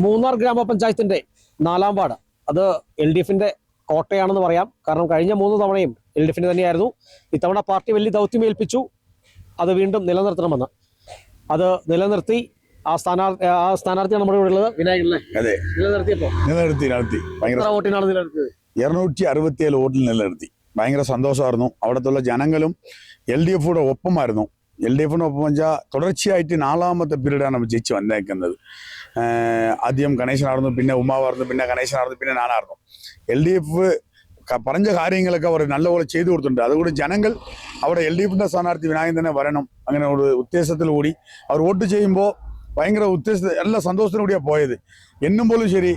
മൂന്നാർ ഗ്രാമപഞ്ചായത്തിന്റെ നാലാം വാർഡ്. അത് എൽ ഡി എഫിന്റെ കോട്ടയാണെന്ന് പറയാം. കാരണം കഴിഞ്ഞ മൂന്ന് തവണയും എൽ ഡി എഫിന് തന്നെയായിരുന്നു. ഇത്തവണ പാർട്ടി വലിയ ദൗത്യം ഏൽപ്പിച്ചു അത് വീണ്ടും നിലനിർത്തണമെന്ന്. അത് നിലനിർത്തി ആ സ്ഥാനാർത്ഥി ആ സ്ഥാനാർത്ഥിയാണ് നമ്മുടെ ഇവിടെ ഉള്ളത്. അതെ. നിലനിർത്തിയപ്പോ? നിലനിർത്തി നിലനിർത്തി. ഭയങ്കര എത്ര വോട്ടിനാണ് നിലനിർത്തിയത്? ഇരുന്നൂറ്റി അറുപത്തിയേഴ് വോട്ടിൽ നിലനിർത്തി. ഭയങ്കര സന്തോഷമായിരുന്നു. അവിടത്തുള്ള ജനങ്ങളും എൽ ഡി എഫുടെ ഒപ്പമായിരുന്നു. എൽ ഡി എഫിന്റെ ഒപ്പം വെച്ചാൽ തുടർച്ചയായിട്ട് നാലാമത്തെ പീരീഡാണ് നമ്മൾ ജയിച്ച് വന്നേക്കുന്നത്. ആദ്യം ഗണേശനായിരുന്നു പിന്നെ ഉമ്മാവായിരുന്നു പിന്നെ ഗണേശനായിരുന്നു പിന്നെ ഞാനായിരുന്നു എൽ ഡി എഫ് പറഞ്ഞ കാര്യങ്ങളൊക്കെ അവർ നല്ലപോലെ ചെയ്തു കൊടുത്തിട്ടുണ്ട്. അതുകൊണ്ട് ജനങ്ങൾ അവിടെ എൽ ഡി എഫിന്റെ സ്ഥാനാർത്ഥി വിനായകൻ തന്നെ വരണം അങ്ങനെ ഒരു ഉദ്ദേശത്തിൽ കൂടി അവർ വോട്ട് ചെയ്യുമ്പോൾ ഭയങ്കര ഉദ്ദേശ എല്ലാ സന്തോഷത്തിനും കൂടിയാണ് പോയത്. എന്നും പോലും ശരി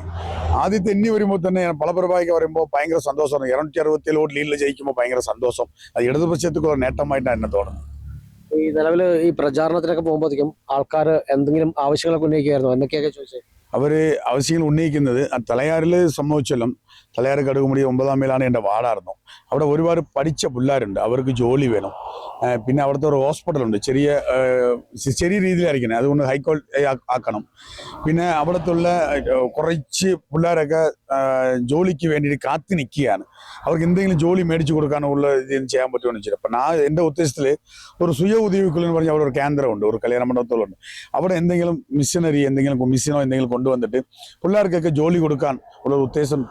ആദ്യത്തെ എന്നി വരുമ്പോൾ തന്നെ പളപ്രഭായിക്ക് പറയുമ്പോൾ ഭയങ്കര സന്തോഷമാണ്. ഇരുന്നൂറ്റി അറുപത്തിയേഴ് വോട്ട് ലീഡിൽ ജയിക്കുമ്പോൾ ഭയങ്കര സന്തോഷം. അത് ഇടതുപക്ഷത്തേക്കുള്ള നേട്ടമായിട്ടാണ് എന്നെ തോന്നുന്നത്. ഈ നിലവിൽ ഈ പ്രചാരണത്തിനൊക്കെ പോകുമ്പോഴത്തേക്കും ആൾക്കാർ എന്തെങ്കിലും ആവശ്യങ്ങളൊക്കെ ഉന്നയിക്കുമായിരുന്നു എന്നൊക്കെയൊക്കെ ചോദിച്ചത് അവർ ആവശ്യങ്ങൾ ഉന്നയിക്കുന്നത് തലയാറിൽ സംഭവിച്ചാലും തലയാർ കടുകുമുടി ഒമ്പതാം മേലാണ് എന്റെ വാടായിരുന്നു അവിടെ ഒരുപാട് പഠിച്ച പിള്ളേരുണ്ട്. അവർക്ക് ജോലി വേണം. പിന്നെ അവിടുത്തെ ഒരു ഹോസ്പിറ്റലുണ്ട്. ചെറിയ ചെറിയ രീതിയിലായിരിക്കണം. അതുകൊണ്ട് ഹൈക്കോടതി ആക്കണം. പിന്നെ അവിടത്തുള്ള കുറച്ച് പിള്ളേരൊക്കെ ജോലിക്ക് വേണ്ടിയിട്ട് കാത്തു നിൽക്കുകയാണ്. അവർക്ക് എന്തെങ്കിലും ജോലി മേടിച്ചു കൊടുക്കാനുള്ള ഇതിന് ചെയ്യാൻ പറ്റുമെന്ന് വെച്ചാൽ അപ്പം ഞാൻ എന്റെ ഉദ്ദേശത്തിൽ ഒരു സുയ ഉദ്യോഗിക്കുള്ളൂ എന്ന് പറഞ്ഞാൽ അവിടെ ഒരു കേന്ദ്രമുണ്ട്. ഒരു കല്യാണ മണ്ഡപത്തോളുണ്ട് അവിടെ എന്തെങ്കിലും മിഷനറി എന്തെങ്കിലും മിഷനോ എന്തെങ്കിലും കൊണ്ടുവന്നിട്ട് പിള്ളേർക്കൊക്കെ ജോലി കൊടുക്കാൻ ഉള്ള ഉദ്ദേശം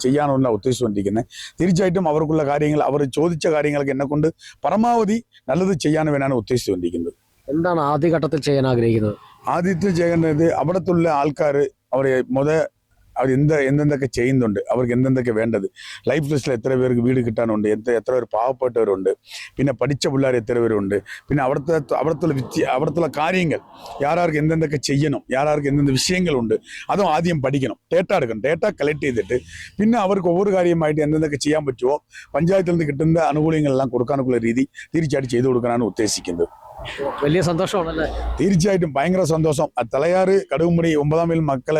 ചെയ്യാനുള്ള ഉദ്ദേശം ഉദ്ദേശിച്ചുകൊണ്ടിരിക്കുന്നത് തീർച്ചയായിട്ടും അവർക്കുള്ള കാര്യങ്ങൾ അവർ ചോദിച്ച കാര്യങ്ങളൊക്കെ എന്നെ കൊണ്ട് പരമാവധി നല്ലത് ചെയ്യാൻ വേണ്ടിയാണ് ഉദ്ദേശിച്ചുകൊണ്ടിരിക്കുന്നത് എന്താണ് ആദ്യഘട്ടത്തിൽ ചെയ്യാൻ ആഗ്രഹിക്കുന്നത്? ആദ്യത്തെ ചെയ്യേണ്ടത് അവിടത്തുള്ള ആൾക്കാർ അവരെ മുത അവർ എന്ത് എന്തെന്തൊക്കെ ചെയ്യുന്നുണ്ട് അവർക്ക് എന്തെന്തൊക്കെ വേണ്ടത്. ലൈഫ് ലിസ്റ്റിൽ എത്ര പേർക്ക് വീട് കിട്ടാനുണ്ട് എത്ര എത്ര പേർ പാവപ്പെട്ടവരുണ്ട് പിന്നെ പഠിച്ച പിള്ളേർ എത്ര പേരുണ്ട് പിന്നെ അവിടുത്തെ അവിടുത്തെ വിദ്യ അവിടുത്തെ കാര്യങ്ങൾ യാരാർക്ക് എന്തെന്തൊക്കെ ചെയ്യണം യാരാർക്ക് എന്തെന്ത് വിഷയങ്ങളുണ്ട് അതും ആദ്യം പഠിക്കണം. ഡേറ്റ എടുക്കണം. ഡേറ്റ കളക്ട് ചെയ്തിട്ട് പിന്നെ അവർക്ക് ഒவ்வொரு കാര്യമായിട്ട് എന്തെന്തൊക്കെ ചെയ്യാൻ പറ്റുമോ പഞ്ചായത്തിൽ നിന്ന് കിട്ടുന്ന ആനുകൂല്യങ്ങളെല്ലാം കൊടുക്കാനൊക്കെയുള്ള രീതി തീർച്ചയായിട്ടും ചെയ്തു കൊടുക്കാനാണ് ഉദ്ദേശിക്കുന്നത്. വലിയ സന്തോഷമാണല്ലേ? തീർച്ചയായിട്ടും ഭയങ്കര സന്തോഷം. തലയാറ് കടുകുമുടി ഒമ്പതാം മേൽ മക്കൾ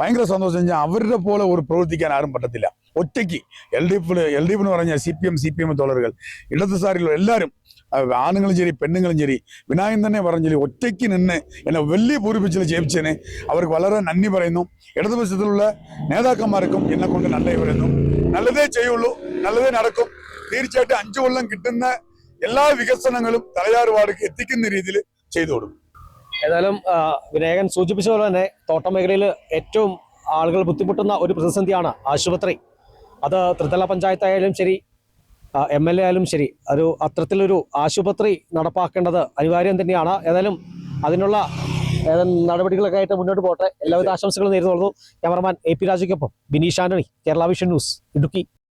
ഭയങ്കര സന്തോഷം. വെച്ചാൽ അവരുടെ പോലെ ഒരു പ്രവർത്തിക്കാൻ ആരും പറ്റത്തില്ല. ഒറ്റയ്ക്ക്. L D F L D F എന്ന് പറഞ്ഞാൽ C P M C P M തോളറുകൾ ഇടതുസാരിലുള്ള എല്ലാവരും ആണുങ്ങളും ശരി പെണ്ണുങ്ങളും ശരി വിനായകൻ തന്നെ പറഞ്ഞില്ല ഒറ്റയ്ക്ക് നിന്ന് എന്നെ വലിയ പൂരിപ്പിച്ചിൽ ജയിപ്പിച്ചതിന് അവർക്ക് വളരെ നന്ദി പറയുന്നു. ഇടതുപക്ഷത്തിലുള്ള നേതാക്കന്മാർക്കും എന്നെ കൊണ്ട് നന്ദി പറയുന്നു. നല്ലതേ ചെയ്യുള്ളൂ. നല്ലതേ നടക്കും. തീർച്ചയായിട്ടും അഞ്ചു കൊല്ലം കിട്ടുന്ന എല്ലാ വികസനങ്ങളും തലയാറ് വാർഡിക്ക് എത്തിക്കുന്ന രീതിയിൽ ചെയ്തു കൊടുക്കും. ഏതായാലും വിനായകൻ സൂചിപ്പിച്ച പോലെ തന്നെ തോട്ടം മേഖലയിൽ ഏറ്റവും ആളുകൾ ബുദ്ധിമുട്ടുന്ന ഒരു പ്രതിസന്ധിയാണ് ആശുപത്രി. അത് ത്രിതല പഞ്ചായത്തായാലും ശരി എം എൽ എ ആയാലും ശരി ഒരു അത്തരത്തിലൊരു ആശുപത്രി നടപ്പാക്കേണ്ടത് അനിവാര്യം തന്നെയാണ്. ഏതായാലും അതിനുള്ള നടപടികളൊക്കെ ആയിട്ട് മുന്നോട്ട് പോട്ടെ എല്ലാവിധ ആശംസകളും നേരിടുന്നു ക്യാമറമാൻ എ പി രാജയ്ക്കൊപ്പം ബിനീഷ് ആന്റണി കേരള വിഷൻ ന്യൂസ് ഇടുക്കി.